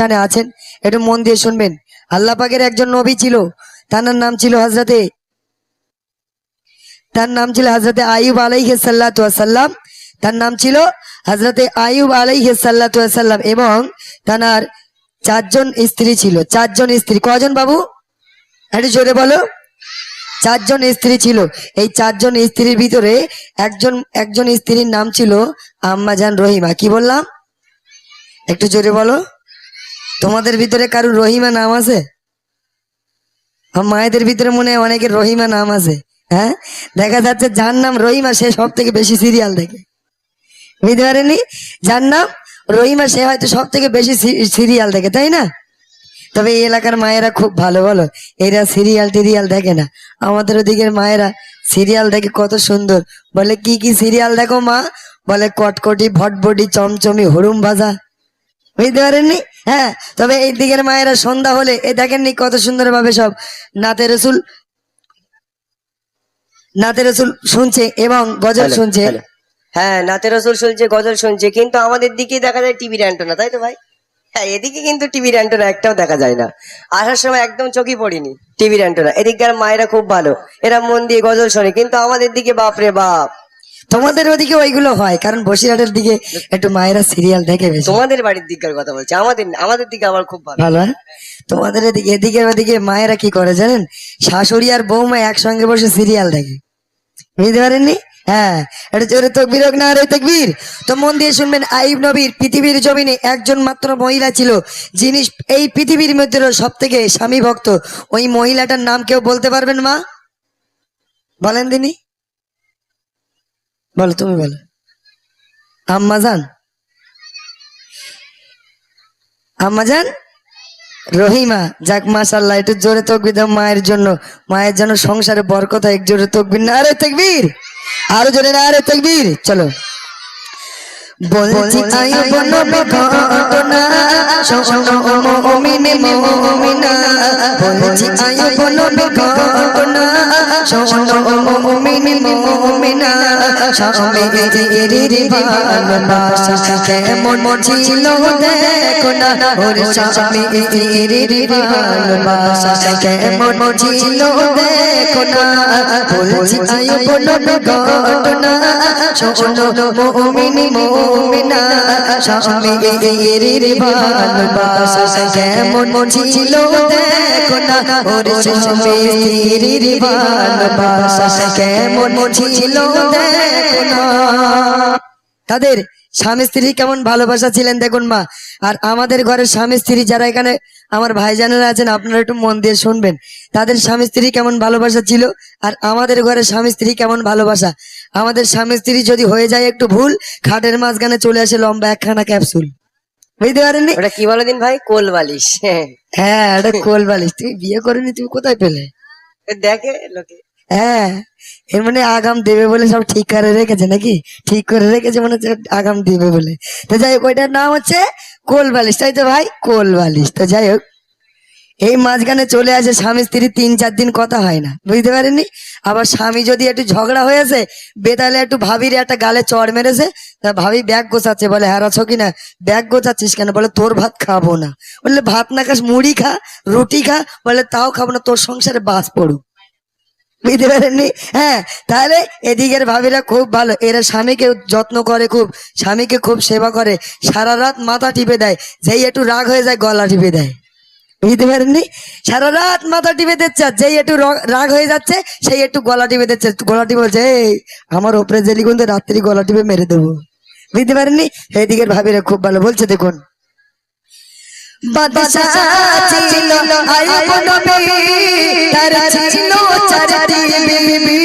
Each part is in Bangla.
এখানে আছেন। একটু মন দিয়ে শুনবেন। আল্লাহ পাকের একজন নবী ছিল। তার নাম ছিল হজরতে তার নাম ছিল হজরতে আয়ুব আলাইহি সাল্লাম তার নাম ছিল হজরতে আয়ুব আলাইহি সাল্লাম এবং তার চারজন স্ত্রী ছিল। চারজন স্ত্রী। কজন বাবু? একটু জোরে বলো। চারজন স্ত্রী ছিল। এই চারজন স্ত্রীর ভিতরে একজন একজন স্ত্রীর নাম ছিল আম্মাজান রহিমা। কি বললাম? একটু জোরে বলো। তোমাদের ভিতরে কারুর রহিমা নাম আছে? মায়েদের ভিতরে মনে হয় অনেকের রহিমা নাম আছে। হ্যাঁ? দেখা যাচ্ছে যার নাম রহিমা, সে সব থেকে বেশি সিরিয়াল দেখে। বুঝতে পারেনি যার নাম রহিমা, সে হয়তো সব থেকে বেশি সিরিয়াল দেখে, তাই না? তবে এই এলাকার মায়েরা খুব ভালো, বলো? এরা সিরিয়াল টিরিয়াল দেখে না। আমাদের ওদিকের মায়েরা সিরিয়াল দেখে কত সুন্দর। বলে, কি কি সিরিয়াল দেখো মা? বলে, কটকটি, ভটভটি, চমচমি হরুম ভাজা। বুঝতে পারেননি? হ্যাঁ তবে এই দিকের মায়েরা সন্ধ্যা হলে এ দেখেননি কত সুন্দর ভাবে সব নাতে রসুল নাতে রসুল শুনছে এবং গজল শুনছে। হ্যাঁ নাতে রসুল শুনছে গজল শুনছে কিন্তু আমাদের দিকে দেখা যায় টিভির অ্যান্টোনা তাই তো ভাই? হ্যাঁ এদিকে কিন্তু টিভির অ্যান্টোনা একটাও দেখা যায় না। আসার সময় একদম চোখে পড়িনি টিভির অ্যান্টোনা। এদিককার মায়েরা খুব ভালো। এরা মন দিয়ে গজল শোনে কিন্তু আমাদের দিকে বাপ রে বাপ। তোমাদের ওদিকে ওইগুলো হয় কারণ বসিরহাটের দিকে একটু মায়েরা সিরিয়াল দেখে বেশি। তোমাদের বাড়ির দিককার কথা বলছি আমাদের আমাদের দিকে আবার খুব ভালো। ভালো হ্যাঁ? তোমাদের এদিকে এদিকে ওদিকে মায়েরা কি করে জানেন? শাশুড়ি আর বৌমা একসঙ্গে বসে সিরিয়াল দেখে। বুঝতে পারেননি? হ্যাঁ এটা জোরে তকবির হোক না রে তকবীর। তো মন দিয়ে শুনবেন আইব নবীর পৃথিবীর জমিনে একজন মাত্র মহিলা ছিল যিনি এই পৃথিবীর মধ্যে সব থেকে স্বামী ভক্ত। ওই মহিলাটার নাম কেউ বলতে পারবেন মা? বলেন দিনি বলো তুমি বলো। আম্মা যান আম্মা যান রহিমা যাক মাসাল্লা একটু জোরে তকবি দাও মায়ের জন্য। মায়ের জন্য সংসারে বরকত হয়, এক জোরে তকবির না আরে তকবীর! আরও জোরে না আরে তকবীর! চলো। বলছি আয়ু বনো ঘটনা শোনো মুমিনে মুমিনা। বলছি আয়ু বনো ঘটনা শোনো মুমিনে মুমিনা। স্বামী এরির ভালোবাসা কেমন ছিল দেখো না ওরে স্বামী এরির ভালোবাসা কেমন ছিল দেখো না বলছি আয়ু বনো ঘটনা শোনো মুমিনে মুমিনা। তাদের স্বামী স্ত্রী কেমন ভালোবাসা ছিলেন দেখুন মা। আর আমাদের ঘরের স্বামী স্ত্রী যারা এখানে, আমার ভাইজানেরা আছেন, আপনারা একটু মন দিয়ে শুনবেন। তাদের স্বামী স্ত্রী কেমন ভালোবাসা ছিল, আর আমাদের ঘরের স্বামী স্ত্রী কেমন ভালোবাসা। আমাদের স্বামী স্ত্রী যদি হয়ে যায় একটু ভুল খাটের মাঝখানে চলে আসে লম্বা একখানা ক্যাপসুল বুঝতে পারেননি? ওটা কি বলো দিন ভাই? কোল বালিশ। হ্যাঁ এটা কোল বালিশ। তুমি বিয়ে করেনি তুমি কোথায় পেলে? দেখে লোকে। হ্যাঁ এর মানে আগাম দেবে বলে সব ঠিক করে রেখেছে নাকি? ঠিক করে রেখেছে মানে হচ্ছে আগাম দেবে বলে। তো যাই হোক ওইটার নাম হচ্ছে কোল বালিশ। তাই তো ভাই? কোল বালিশ। তো যাই হোক এই মাঝখানে চলে আসে স্বামী, স্ত্রী তিন, চার দিন কথা হয় না। বুঝতে পারেননি? আবার স্বামী যদি একটু ঝগড়া হয়েছে বেতালে একটু ভাবির একটা গালে চড় মেরেছে, তা ভাবি ব্যাগ গোছাচ্ছে, বলে হারাছো কিনা? ব্যাগ গোছাচ্ছিস কেন? বলে, তোর ভাত খাব না। বললে ভাত না খাস, মুড়ি খা, রুটি খা। বলে, তাও খাব না, তোর সংসারে বাস পড়ুক। বুঝতে পারেননি? হ্যাঁ তাহলে এদিকের ভাবিরা খুব ভালো। এরা স্বামীকে যত্ন করে খুব, স্বামীকে খুব সেবা করে। সারা রাত মাথা টিপে দেয়, যেই একটু রাগ হয়ে যায়, গলা টিপে দেয়। বুঝতে পারেননি? সারা রাত মাথা টিপে দিচ্ছে যেই একটু রাগ হয়ে যাচ্ছে, সেই একটু গলা টিপে দিচ্ছে। গলা টিপে বলছে, এই, আমার ওপরে জেলি কিন্তু রাত্রি গলা টিপে মেরে দেবো। বুঝতে পারেননি? এদিকের ভাবিরা খুব ভালো। বলছে, দেখুন বাদশা ছিল আইব নবী তার ছিল চারটি বিবি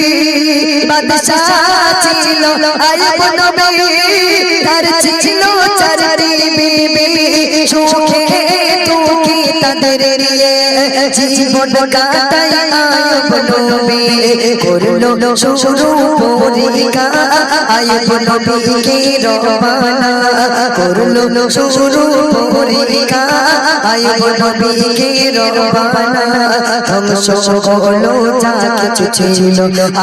বাদশা ছিল আইব নবী তার ছিল চারটি বিবি সুখে দুঃখে তাদের নিয়ে জীবন কাটাই আইব নবী করল শুরু পরীক্ষা আইব নবীকে রবানা করল শুরু পরীক্ষা আইব নবীকে রবানা ধ্বংস হলো যা কিছু ছিল,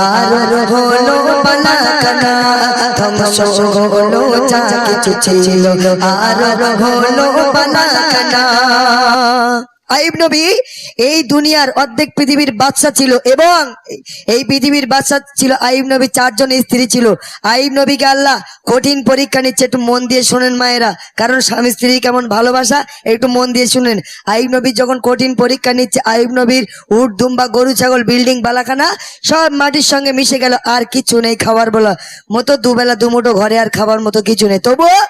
আর হলো পালাকানা। ধ্বংস হলো যা কিছু ছিল, আর হলো পালাকানা। আইব এই দুনিয়ার অর্ধেক পৃথিবীর বাদশা ছিল এবং এই পৃথিবীর বাদশা ছিল আইব চারজন স্ত্রী ছিল। আইব নবীকে আল্লাহ কঠিন পরীক্ষা নিচ্ছে, একটু মন দিয়ে শোনেন মায়েরা। কারণ স্বামী স্ত্রী কেমন ভালোবাসা, একটু মন দিয়ে শুনেন। আইব যখন কঠিন পরীক্ষা নিচ্ছে, আইব নবীর উট, দুম্বা, গরু, ছাগল, বিল্ডিং, বালাখানা, সব মাটির সঙ্গে মিশে গেল, আর কিছু নেই খাবার বলা। মতো দুবেলা দুমুটো ঘরে আর খাবার মতো কিছু নেই। তবুও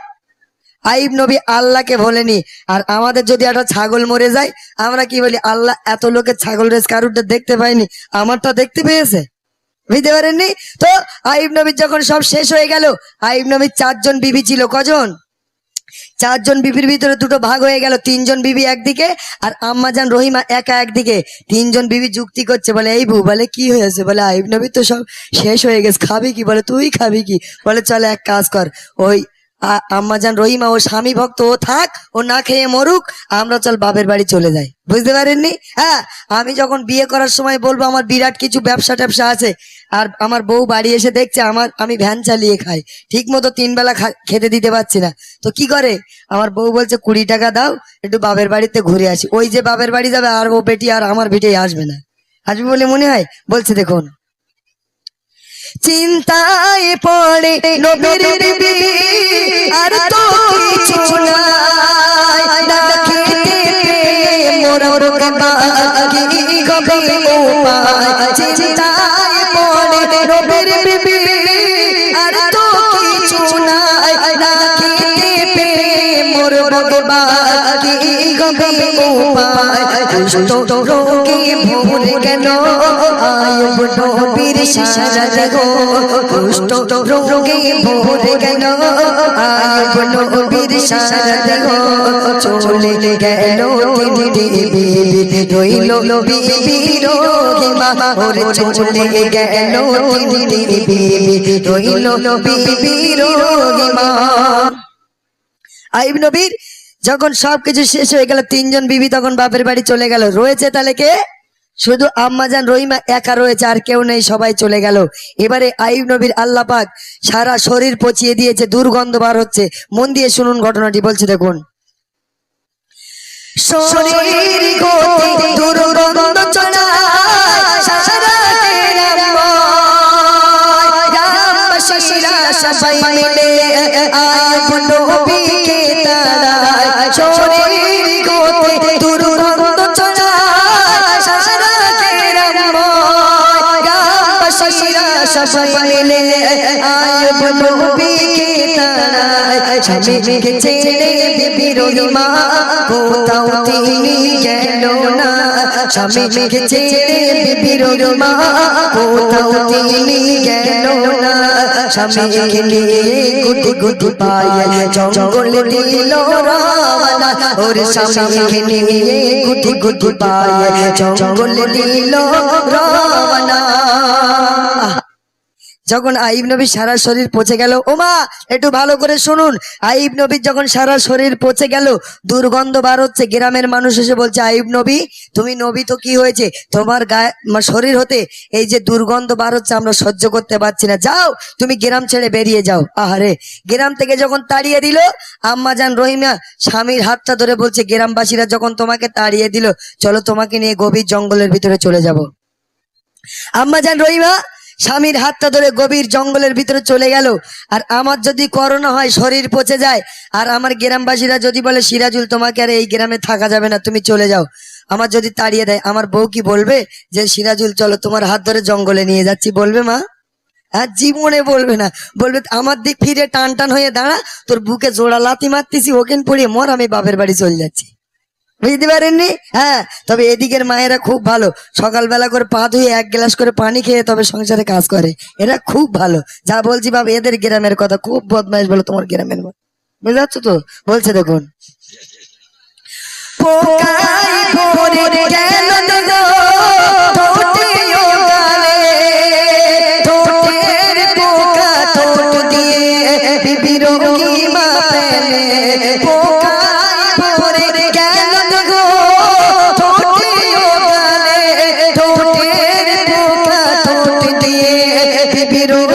আইব নবী আল্লাহকে বলেনি। আর আমাদের যদি একটা ছাগল মরে যায়, আমরা কি বলি, আল্লাহ এত লোকের ছাগল রেস কারুরটা দেখতে পাইনি, আমারটা দেখতে পেয়েছে? বুঝতে পারেননি? তো আইব নবীর যখন সব শেষ হয়ে গেল আইব নবীর চারজন বিবি ছিল, কজন? চারজন বিবির ভিতরে দুটো ভাগ হয়ে গেল, তিনজন বিবি একদিকে, আর আম্মাজান রহিমা একা একদিকে। তিনজন বিবি যুক্তি করছে, বলে, এই বউ, বলে, কি হয়েছে? বলে আইব নবী তো সব শেষ হয়ে গেছে, খাবি কি? বলে, তুই খাবি কি? বলে, চলে, এক কাজ কর। ওই আম্মাজান রহিমা ও স্বামী ভক্ত ও থাক, ও না খেয়ে মরুক, আমরা চল বাপের বাড়ি চলে যাই। বুঝতে পারেননি? হ্যাঁ আমি যখন বিয়ে করার সময় বলব আমার বিরাট কিছু ব্যবসা ট্যাবসা আছে, আর আমার বউ বাড়ি এসে দেখছে আমার, আমি ভ্যান চালিয়ে খাই। ঠিক মতো তিন বেলা খা- খেতে দিতে পারছি না। তো কি করে? আমার বউ বলছে, কুড়ি টাকা দাও, একটু বাপের বাড়িতে ঘুরে আসি। ওই যে বাপের বাড়ি যাবে, আর ও বেটি আর আমার বেটি আসবে না। আসবে বলে মনে হয়? বলছে দেখুন। চিন্তায় পড়ে নবীর বিবি, আর তো কিছু নাই। না খেতে মোর মোর বাকি গবে উপায়। চিন্তায় পড়ে নবীর বিবি, আর তো গেল আয়ুব নবীর কুষ্ঠ রোগে গেল আয়ুব নবীর দেহ চলে গেল তিনি দেবী রইল রোগে মা চলে গেল তিনি দেবী রইল রোগে মা আইব নবীর যখন সবকিছু শেষ হয়ে গেল, তিনজন বিবি তখন বাপের বাড়ি চলে গেল। রয়েছে তাহলে কে? শুধু আম্মাজান রহিমা একা রয়েছে, আর কেউ নেই, সবাই চলে গেল। এবারে আইব নবীর আল্লাহ পাক সারা শরীর পচিয়ে দিয়েছে, দুর্গন্ধ বার হচ্ছে। মন দিয়ে শুনুন ঘটনাটি, বলছে দেখুন। শরীর সবাই মিলে তাড়ায় শরীর রামবাসীরা সবাই মিলে আয়ব নবীকে তাড়ায় স্বামীকে ছেড়ে বিরোধীমা কোথাও তিনি গেল না। স্বামীকে ছেড়ে বিরোধীমা কোথাও তিনি গেল না। স্বামীকে নিয়ে গুটি গুটি পায় জঙ্গল দিল রানা। ওর স্বামীকে নিয়ে গুটি গুটি পায় জঙ্গল দিল রানা। যখন আইব নবী সারা শরীর পচে গেল, ওমা, একটু ভালো করে শুনুন। আইব নবীর যখন সারা শরীর পচে গেল, দুর্গন্ধ বার হচ্ছে, গ্রামের মানুষ এসে বলছে, আইব নবী, তুমি নবী তো কি হয়েছে? তোমার গায়ে শরীর হতে এই যে দুর্গন্ধ বার হচ্ছে, আমরা সহ্য করতে পারছি না। যাও, তুমি গ্রাম ছেড়ে বেরিয়ে যাও। আহারে, গ্রাম থেকে যখন তাড়িয়ে দিল, আম্মা জান রহিমা স্বামীর হাতটা ধরে বলছে, গ্রামবাসীরা যখন তোমাকে তাড়িয়ে দিল, চলো তোমাকে নিয়ে গভীর জঙ্গলের ভিতরে চলে যাব। আম্মা জান রহিমা স্বামীর হাতটা ধরে গভীর জঙ্গলের ভিতরে চলে গেল। আর আমার যদি করোনা হয়, শরীর পচে যায়। আর আমার গ্রামবাসীরা যদি বলে, সিরাজুল, তোমাকে আর এই গ্রামে থাকা যাবে না, তুমি চলে যাও। আমার যদি তাড়িয়ে দেয়, আমার বউ কি বলবে যে, সিরাজুল, চলো তোমার হাত ধরে জঙ্গলে নিয়ে যাচ্ছি, বলবে মা? হ্যাঁ জীবনে বলবে না। বলবে, আমার দিক ফিরে টান টান হয়ে দাঁড়া, তোর বুকে জোড়া লাতি মারতেছি ওকেন পড়িয়ে মর, আমি বাপের বাড়ি চলে যাচ্ছি। বুঝতে পারেননি? হ্যাঁ তবে এদিকের মায়েরা খুব ভালো। সকালবেলা করে পা ধুয়ে এক গ্লাস করে পানি খেয়ে তবে সংসারে কাজ করে। এরা খুব ভালো। যা বলছি বাবা এদের গ্রামের কথা। খুব বদমাইশ বলো তোমার গ্রামের বুঝতে পারছ তো? বলছে দেখুন।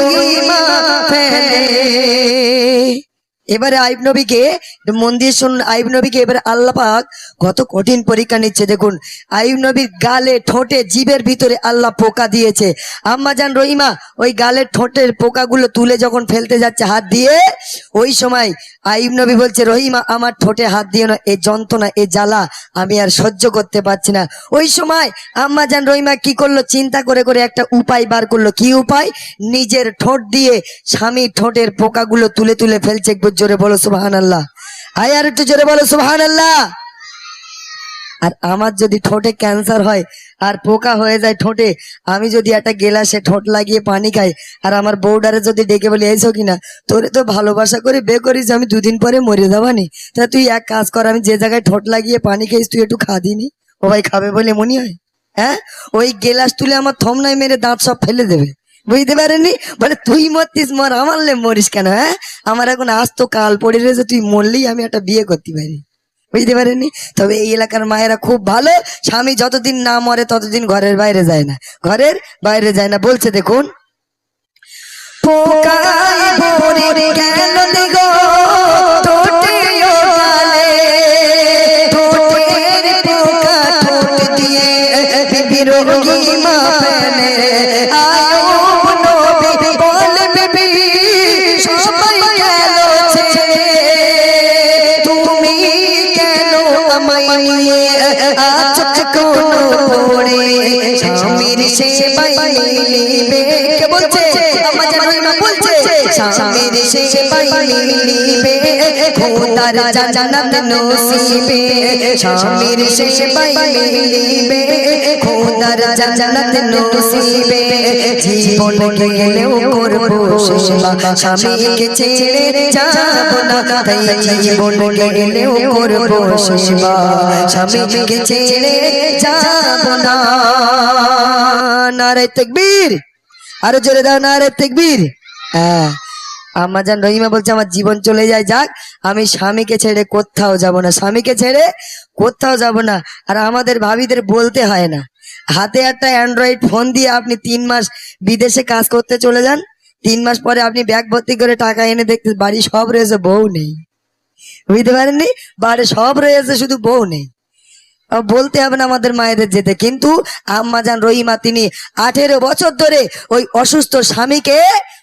দিয়ে এবারে আইব নবীকে মন দিয়ে শুনুন আইব নবীকে এবারে আল্লাহ পাক কত কঠিন পরীক্ষা নিচ্ছে। দেখুন আইব নবীর গালে ঠোঁটে, জীবের ভিতরে আল্লাহ পোকা দিয়েছে। আম্মা জান রহিমা ওই গালের ঠোঁটের পোকাগুলো তুলে যখন ফেলতে যাচ্ছে হাত দিয়ে, ওই সময় আইব নবী বলছে, রহিমা, আমার ঠোঁটে হাত দিও না, এ যন্ত্রণা, এ জ্বালা, আমি আর সহ্য করতে পারছি না। ওই সময় আম্মা জান রহিমা কি করল? চিন্তা করে করে একটা উপায় বার করল। কি উপায়? নিজের ঠোঁট দিয়ে স্বামীর ঠোঁটের পোকাগুলো তুলে তুলে ফেলছে। জোরে বলো সুবাহান আল্লাহ আয় আর একটু জোরে বলো সুবাহান আল্লাহ আর আমার যদি ঠোঁটে ক্যান্সার হয় আর পোকা হয়ে যায় ঠোঁটে, আমি যদি একটা গেলাসে ঠোঁট লাগিয়ে পানি খাই, আর আমার বউডারে যদি ডেকে বলি এইসো কিনা তোরে তো ভালোবাসা করে বে করিস, আমি দুদিন পরে মরে যাবানি তা তুই এক কাজ কর, আমি যে জায়গায় ঠোঁট লাগিয়ে পানি খাইস, তুই একটু খা দিনি। ও ভাই খাবে বলে মনে হয় হ্যাঁ? ওই গেলাস তুলে আমার থমনায় মেরে দাঁত সব ফেলে দেবে। বুঝতে পারেনি বলে, তুই মরতিস, মর, আমার লে মরিস কেন হ্যাঁ? আমার এখন আজ তো কাল পড়ে রয়েছে, তুই মরলেই আমি একটা বিয়ে করতে পারি। বুঝতে পারেনি তবে এই এলাকার মায়েরা খুব ভালো। স্বামী যতদিন না মরে, ততদিন ঘরের বাইরে যায় না। ঘরের বাইরে যায় না। বলছে, দেখুন আছো কোনো পড়ে? স্বামীর সেবায় মিলিবে। কে বলছে? আমার যেন না বলছে। স্বামীর সেবায় মিলিবে। খোদার জান্নাত নসিবে। স্বামীর সেবায় মিলিবে। খোদার জান্নাত নসিবে। জীবন গেলেও করব সেবা স্বামীকে ছেড়ে যাব না তাই জীবন গেলেও করব সেবা স্বামীকে ছেড়ে যাব না নারে তেকবীর আরও জোরে দাও তেকবীর হ্যাঁ। আমাজান রহিমা বলছে, আমার জীবন চলে যায়, যাক, আমি স্বামীকে ছেড়ে কোথাও যাব না। স্বামীকে ছেড়ে কোথাও যাব না। আর আমাদের ভাবিদের বলতে হয় না। হাতে একটা অ্যান্ড্রয়েড ফোন দিয়ে আপনি তিন মাস বিদেশে কাজ করতে চলে যান। তিন মাস পরে আপনি ব্যাগ ভর্তি করে টাকা এনে দেখতে বাড়ি সব রয়েছে, বউ নেই। বুঝতে পারেননি? বাড়ি সব রয়েছে, শুধু বউ নেই। বলতে হবে না আমাদের মায়েদের যেতে। কিন্তু আম্মাজান রহিমা, তিনি আঠেরো বছর ধরে ওই অসুস্থ স্বামীকে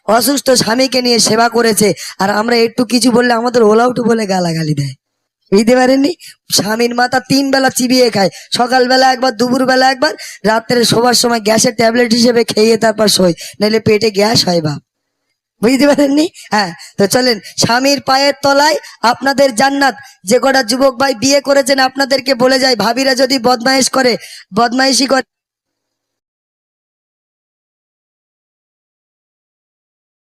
অসুস্থ স্বামীকে নিয়ে সেবা করেছে। আর আমরা একটু কিছু বললে আমাদের ওলাউটু বলে গালাগালি দেয়। বুঝতে পারেননি? স্বামীর মাথা তিন বেলা চিবিয়ে খায়। সকালবেলা একবার দুপুর বেলা একবার, রাত্রে শোবার সময় গ্যাসের ট্যাবলেট হিসেবে খেয়ে তারপর শোয়। নাহলে পেটে গ্যাস হয় বাপ। বুঝতে পারেননি? হ্যাঁ তো চলেন, স্বামীর পায়ের তলায় আপনাদের জান্নাত। যে কটা যুবক ভাই বিয়ে করেছেন, আপনাদেরকে বলে যায় ভাবিরা যদি বদমাইশ করে বদমাইশি করে